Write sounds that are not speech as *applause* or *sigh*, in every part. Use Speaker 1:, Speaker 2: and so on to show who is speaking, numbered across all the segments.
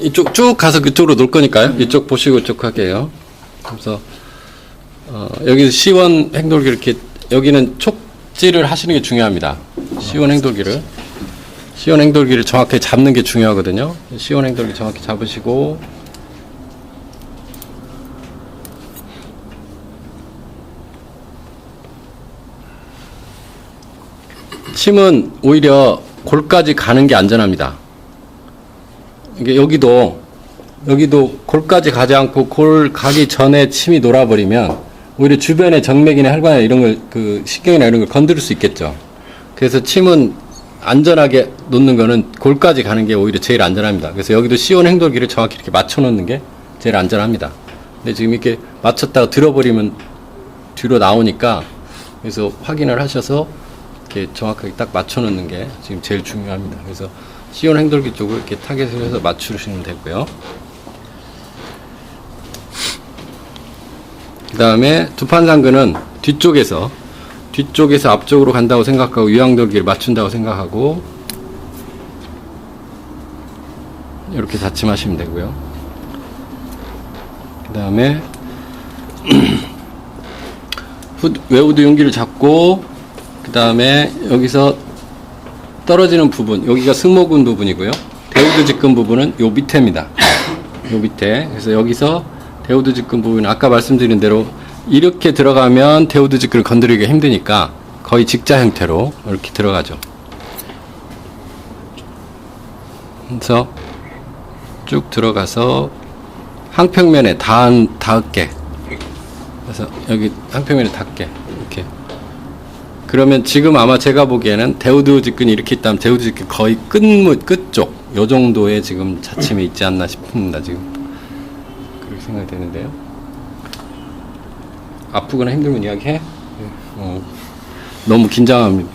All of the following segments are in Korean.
Speaker 1: 이쪽 쭉 가서 그쪽으로 놓을 거니까요. 이쪽 보시고 이쪽 할게요. 그래서 어, 여기 시원 행돌기 이렇게 여기는 촉지를 하시는 게 중요합니다. 시원 행돌기를 시원 행돌기를 정확하게 잡는 게 중요하거든요. 시원 행돌기 정확히 잡으시고 침은 오히려 골까지 가는 게 안전합니다. 이게 여기도 여기도 골까지 가지 않고 골 가기 전에 침이 놀아버리면 오히려 주변의 정맥이나 혈관이나 이런 걸 그 신경이나 이런 걸 건드릴 수 있겠죠. 그래서 침은 안전하게 놓는 거는 골까지 가는 게 오히려 제일 안전합니다. 그래서 여기도 시온 행돌기를 정확히 이렇게 맞춰 놓는 게 제일 안전합니다. 근데 지금 이렇게 맞췄다가 들어버리면 뒤로 나오니까 그래서 확인을 하셔서 이렇게 정확하게 딱 맞춰 놓는 게 지금 제일 중요합니다. 그래서 시온 행돌기 쪽을 이렇게 타겟을 해서 맞추시면 되고요. 그 다음에 두판 상근은 뒤쪽에서 뒤쪽에서 앞쪽으로 간다고 생각하고 유황돌기를 맞춘다고 생각하고 이렇게 다침하시면 되고요. 그 다음에 외우드 용기를 잡고 그 다음에 여기서 떨어지는 부분 여기가 승모근 부분이고요. 대우드 직근 부분은 요 밑에입니다. 요 밑에 그래서 여기서 대우드 직근 부분 아까 말씀드린 대로 이렇게 들어가면 대우드 직근을 건드리기 힘드니까 거의 직자 형태로 이렇게 들어가죠. 그래서 쭉 들어가서 항평면에 닿은, 닿게 그래서 여기 항평면에 닿게 그러면 지금 아마 제가 보기에는 대우드 직근이 이렇게 있다면 대우드 직근 거의 끝무 끝쪽 요 정도의 지금 자침이 있지 않나 싶습니다 지금. 그렇게 생각이 되는데요. 아프거나 힘들면 이야기해? 어, 너무 긴장합니다.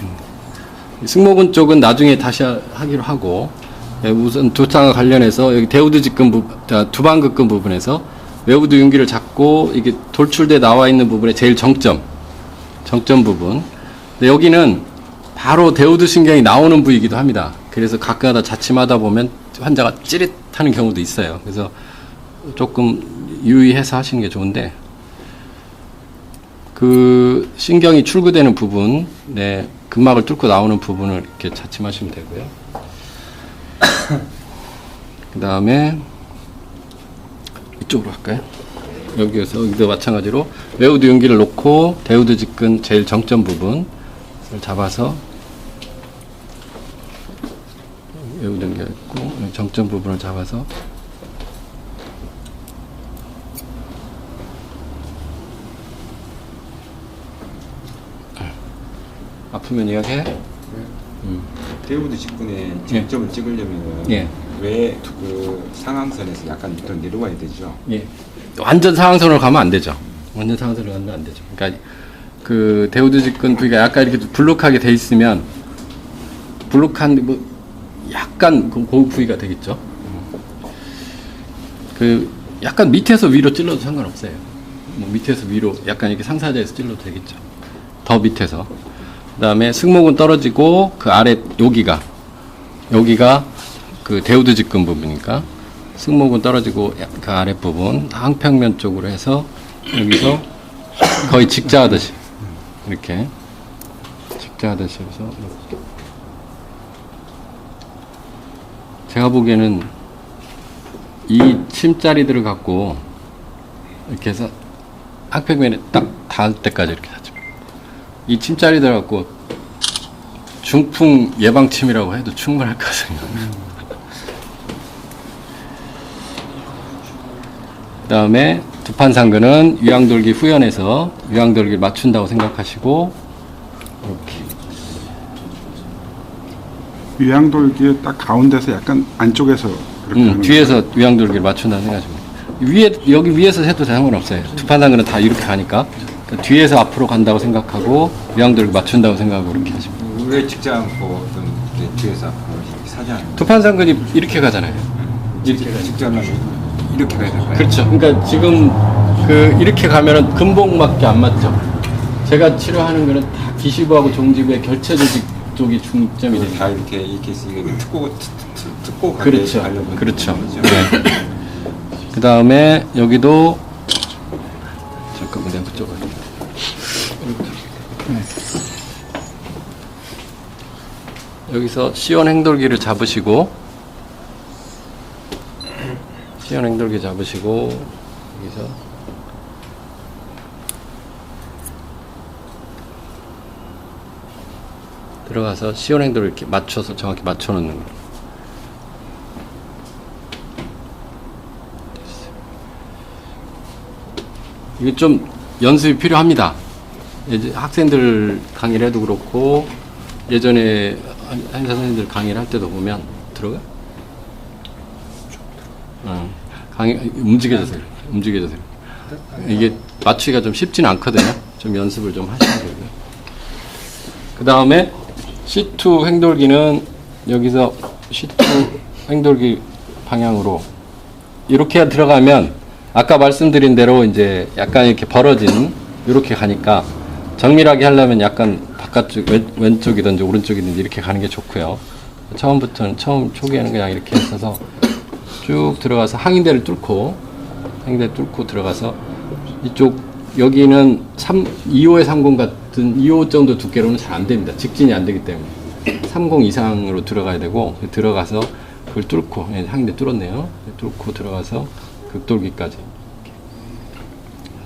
Speaker 1: 승모근 쪽은 나중에 다시 하- 하기로 하고 예, 우선 두상과 관련해서 여기 대우드 직근 부, 자, 두방극근 부분에서 외부드 윤기를 잡고 이게 돌출돼 나와 있는 부분의 제일 정점 정점 부분 근데 여기는 바로 대우드 신경이 나오는 부위이기도 합니다. 그래서 가끔가다 자침하다 보면 환자가 찌릿하는 경우도 있어요. 그래서 조금 유의해서 하시는 게 좋은데 그 신경이 출구되는 부분, 네, 근막을 뚫고 나오는 부분을 이렇게 자침하시면 되고요. *coughs* 그 다음에 이쪽으로 할까요? 여기에서 여기도 마찬가지로 외우드 윤기를 놓고 대우드 직근 제일 정점 부분을 잡아서 외우드 윤기가 있고 정점 부분을 잡아서 아프면 이야기해?
Speaker 2: 대우드 직군의 정점을 찍으려면
Speaker 1: 예.
Speaker 2: 왜그 상황선에서 약간 더 내려와야 되죠.
Speaker 1: 예. 완전 상황선으로 가면 안 되죠. 완전 상황선으로 가면 안 되죠. 그러니까 그 대우드 직근 부위가 약간 이렇게 블록하게 돼 있으면 블록한 뭐 약간 그 고급 부위가 되겠죠. 그 약간 밑에서 위로 찔러도 상관없어요. 뭐 밑에서 위로 약간 이렇게 상사자에서 찔러도 되겠죠. 더 밑에서. 그다음에 승모근 떨어지고 그 아래 여기가 여기가 그 대우드 직근 부분이니까 승모근 떨어지고 그 아래 부분 항평면 쪽으로 해서 여기서 거의 직자하듯이 이렇게 직자하듯이 해서 이렇게. 제가 보기에는 이 침자리들을 갖고 이렇게 해서 항평면에 딱 닿을 때까지 이렇게 하죠. 이 침자리들 갖고 중풍 예방침이라고 해도 충분할 것 같습니다. 그 다음에 두판 상근은 유양돌기 후연에서 유양돌기를 맞춘다고 생각하시고 이렇게
Speaker 3: 유양돌기의 딱 가운데서 약간 안쪽에서 이렇게
Speaker 1: 음,
Speaker 3: 하는
Speaker 1: 뒤에서 유양돌기를 맞춘다고 생각하시면. 위에 여기 위에서 해도 상관없어요. 두판 상근은 다 이렇게 가니까 그러니까 뒤에서 앞으로 간다고 생각하고 유양돌기 맞춘다고 생각하고 이렇게 하시면 돼요.
Speaker 2: 왜 찍지 않고 어떤 뒤에서 사장
Speaker 1: 두판 상근이 이렇게 가잖아요. 이렇게 가요.
Speaker 2: 찍지 않으면 이렇게 가야 될까요?
Speaker 1: 그렇죠. 그러니까 지금 그 이렇게 가면은 근봉밖에 안 맞죠. 제가 치료하는 거는 다 기시부하고 종지부의 결체 조직 이쪽이 중점이 됩니다.
Speaker 2: 다 이렇게 이렇게 이게 특고 특- 특고 가게
Speaker 1: 그렇죠.
Speaker 2: 가려고
Speaker 1: 그렇죠. 네. 그 다음에 여기도 잠깐만 내가 그쪽 할게. 네. 여기서 시원 행돌기를 잡으시고 시원 행돌기 잡으시고 여기서 들어가서 시원 행돌을 이렇게 맞춰서 정확히 맞춰 놓는 거예요. 이게 좀 연습이 필요합니다. 학생들 강의를 해도 그렇고 예전에 한- 한의사 선생님들 강의를 할 때도 보면 들어가? 어, 강의. 움직여져서 그래. 이게 맞추기가 좀 쉽지는 않거든요. 좀 연습을 좀 하셔야 되고요. 그 다음에 C2 횡돌기는 여기서 C2 횡돌기 방향으로 이렇게 들어가면 아까 말씀드린 대로 이제 약간 이렇게 벌어진 이렇게 가니까 정밀하게 하려면 약간 바깥쪽 왼, 왼쪽이든지 오른쪽이든지 이렇게 가는 게 좋고요. 처음부터는 처음 초기에는 그냥 이렇게 있어서 쭉 들어가서 항인대를 뚫고 항인대 뚫고 들어가서 이쪽 여기는 3 25에 30 같은 25 정도 두께로는 잘 안 됩니다. 직진이 안 되기 때문에 30 이상으로 들어가야 되고 들어가서 그걸 뚫고 예, 항인대 뚫었네요. 뚫고 들어가서 극돌기까지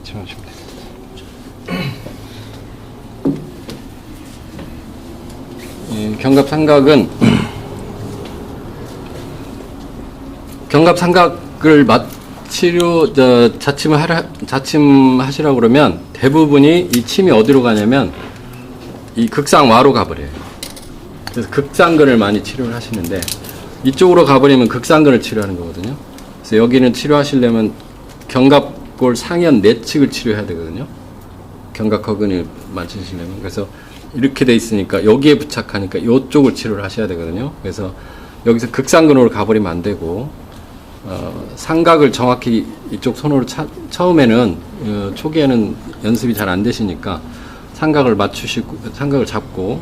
Speaker 1: 하시면 됩니다. 예, 견갑 삼각은 견갑 삼각을 맞 치료 저 자침을 하라 자침하시라고 그러면 대부분이 이 침이 어디로 가냐면 이 극상와로 가버려요. 그래서 극상근을 많이 치료를 하시는데 이쪽으로 가버리면 극상근을 치료하는 거거든요. 그래서 여기는 치료하시려면 견갑골 상현 내측을 치료해야 되거든요. 견갑허근을 맞추시려면 그래서 이렇게 돼 있으니까 여기에 부착하니까 이쪽을 치료를 하셔야 되거든요. 그래서 여기서 극상근으로 가버리면 안 되고 어, 삼각을 정확히 이쪽 손으로 차, 처음에는 어, 초기에는 연습이 잘 안 되시니까 삼각을 맞추시고 삼각을 잡고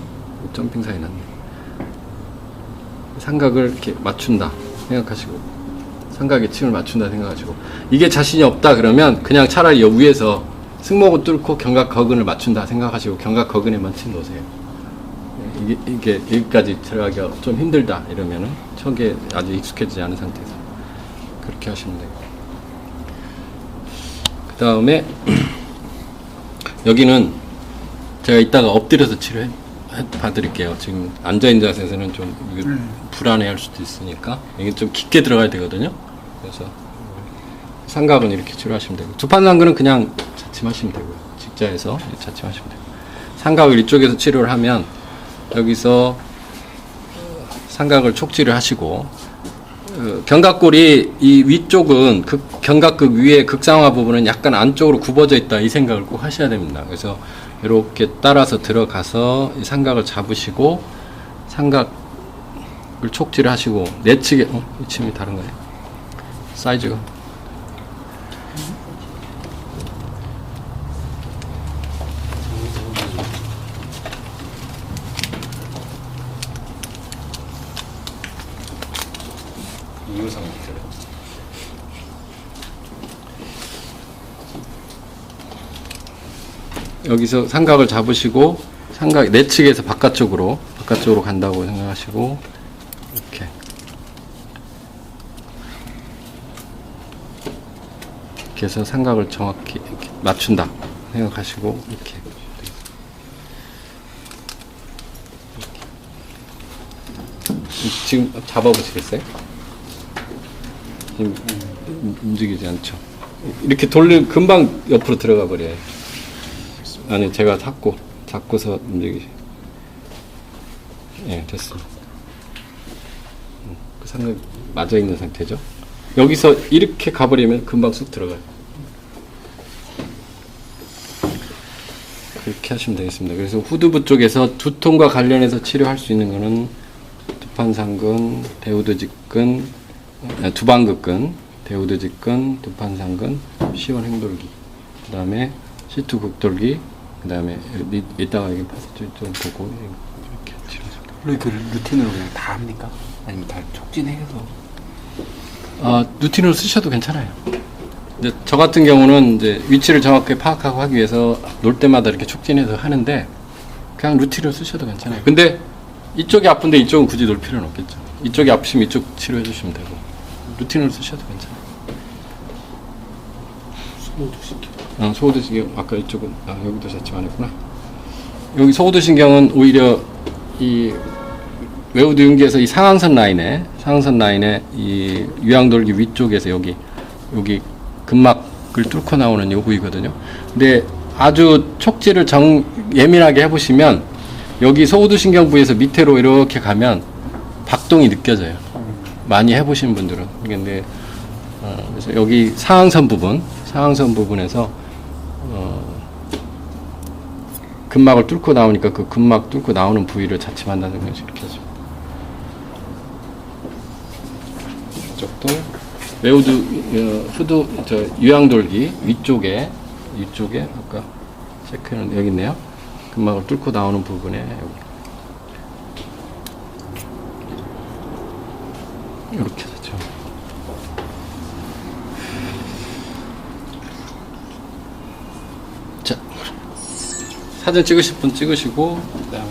Speaker 1: 점핑 사인 났네. 삼각을 이렇게 맞춘다 생각하시고 삼각의 층을 맞춘다 생각하시고 이게 자신이 없다 그러면 그냥 차라리 여 위에서 승모근 뚫고 견각 거근을 맞춘다 생각하시고 견각 거근에만 침 놓으세요. 이게, 이게 여기까지 들어가기가 좀 힘들다 이러면은 척에 아주 익숙해지지 않은 상태에서 그렇게 하시면 되고 그 다음에 *clears throat* 여기는 제가 이따가 엎드려서 치료해 해- 봐드릴게요. 지금 앉아있는 자세에서는 좀 이게 불안해할 수도 있으니까 이게 좀 깊게 들어가야 되거든요. 그래서 삼각은 이렇게 치료하시면 되고 두판 상근은 그냥 자침하시면 되고요. 직자에서 자침하시면 되고 삼각을 이쪽에서 치료를 하면 여기서 삼각을 촉지를 하시고 어, 견갑골이 이 위쪽은 극, 견갑극 위에 극상화 부분은 약간 안쪽으로 굽어져 있다 이 생각을 꼭 하셔야 됩니다. 그래서 이렇게 따라서 들어가서 이 삼각을 잡으시고 삼각을 촉지를 하시고 내측에 어, 이 침이 다른 거예요. 사이즈가 이유상 밑으로. 여기서 삼각을 잡으시고 삼각 내 측에서 바깥쪽으로 바깥쪽으로 간다고 생각하시고 이렇게 이렇게 해서 삼각을 정확히 이렇게 맞춘다 생각하시고 이렇게 지금 잡아보시겠어요? 지금 움- 움직이지 않죠. 이렇게 돌리면 금방 옆으로 들어가 버려요. 아니 제가 잡고 잡고서 움직이. 예 됐습니다. 음, 그 상각 맞아 있는 상태죠. 여기서 이렇게 가버리면 금방 쑥 들어가요. 그렇게 하시면 되겠습니다. 그래서 후두부 쪽에서 두통과 관련해서 치료할 수 있는 거는 두판상근, 대우두직근, 아, 두방극근, 대우두직근, 두판상근, 시원행돌기, 그 다음에 시투극돌기, 그 다음에 이따가 여기 파스 좀, 좀 보고 이렇게
Speaker 4: 원래 그 루틴으로 그냥 다 합니까? 아니면 다 촉진해서
Speaker 1: 아, 루틴으로 쓰셔도 괜찮아요. 이제 저 같은 경우는 이제 위치를 정확하게 파악하고 하기 위해서 놀 때마다 이렇게 촉진해서 하는데 그냥 루틴으로 쓰셔도 괜찮아요. 근데 이쪽이 아픈데 이쪽은 굳이 놀 필요는 없겠죠. 이쪽이 아프시면 이쪽 치료해 주시면 되고 루틴으로 쓰셔도 괜찮아요.
Speaker 4: 소모도시켜.
Speaker 1: 어, 소호두신경 아까 이쪽은 아, 여기도 안 했구나. 여기 소호두신경은 오히려 이 외우두 윤기에서 이 상황선 라인에 상황선 라인에 이 유양돌기 위쪽에서 여기 여기 근막을 뚫고 나오는 요 부위거든요. 근데 아주 촉지를 정 예민하게 해보시면 여기 소호두신경 부에서 밑으로 이렇게 가면 박동이 느껴져요. 많이 해보신 분들은 근데 어, 그래서 여기 상황선 부분 상황선 부분에서 어, 근막을 뚫고 나오니까 그 근막 뚫고 나오는 부위를 자침한다는 것이 이렇게 하죠. 이쪽도 외우드 어, 후두 저 유양돌기 위쪽에 위쪽에 아까 체크는 여기 있네요. 근막을 뚫고 나오는 부분에 여기 이렇게 되죠. 자 사진 찍으실 분 찍으시고 그다음에